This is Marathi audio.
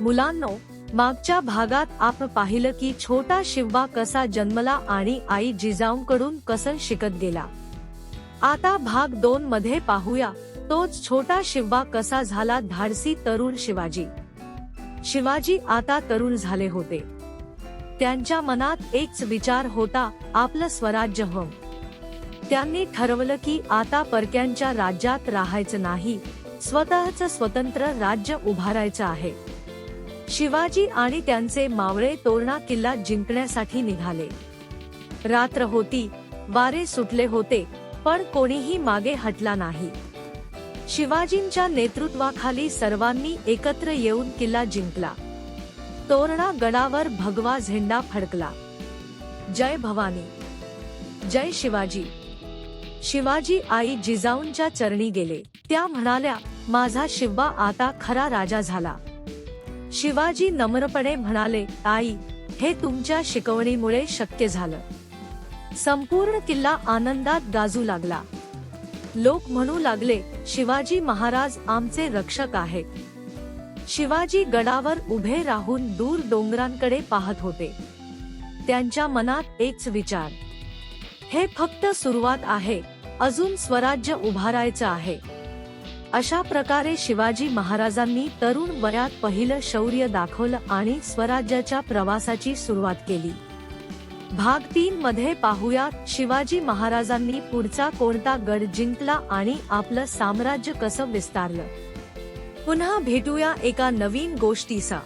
मुलांनो मागच्या भागात आपण पाहिलं की छोटा शिवबा कसा जन्मला आणि आई जिजाऊंकडून कसं शिकत गेला. आता भाग दोन मध्ये पाहूया तोच छोटा शिवबा कसा झाला धाडसी तरुण शिवाजी. शिवाजी आता तरुण झाले होते. त्यांच्या मनात एकच विचार होता आपलं स्वराज्य हम त्यांनी ठरवलं की आता परक्यांच्या राज्यात राहायचं नाही स्वतःच स्वतंत्र राज्य उभारायचं आहे. शिवाजी आणि त्यांचे मावळे तोरणा किल्ला जिंकण्यासाठी निघाले. रात्र होती वारे सुटले होते पण कोणीही मागे हटला नाही. शिवाजींच्या नेतृत्वाखाली सर्वांनी एकत्र येऊन किल्ला जिंकला. तोरणा गडावर भगवा झेंडा फडकला. जय भवानी. जय शिवाजी. शिवाजी आई जिजाऊंच्या चरणी गेले. त्या म्हणाल्या माझा शिवबा आता खरा राजा झाला. शिवाजी नम्रपणे म्हणाले आई हे तुमच्या शिकवणीमुळे शक्य झालं. संपूर्ण किल्ला आनंदात गाजू लागला. लोक म्हणू लागले शिवाजी महाराज आमचे रक्षक आहेत शिवाजी गडावर उभे राहून दूर डोंगरांकडे पाहत होते. त्यांच्या मनात एकच विचार हे फक्त सुरुवात आहे अजून स्वराज्य उभारायचं आहे. अशा प्रकारे शिवाजी महाराजांनी तरुण वयात पहिलं शौर्य दाखवलं आणि स्वराज्याच्या प्रवासाची सुरुवात केली. भाग तीन मध्ये पाहूया शिवाजी महाराजांनी पुढचा कोणता गड जिंकला आणि आपलं साम्राज्य कसं विस्तारलं. पुन्हा भेटूया एका नवीन गोष्टीचा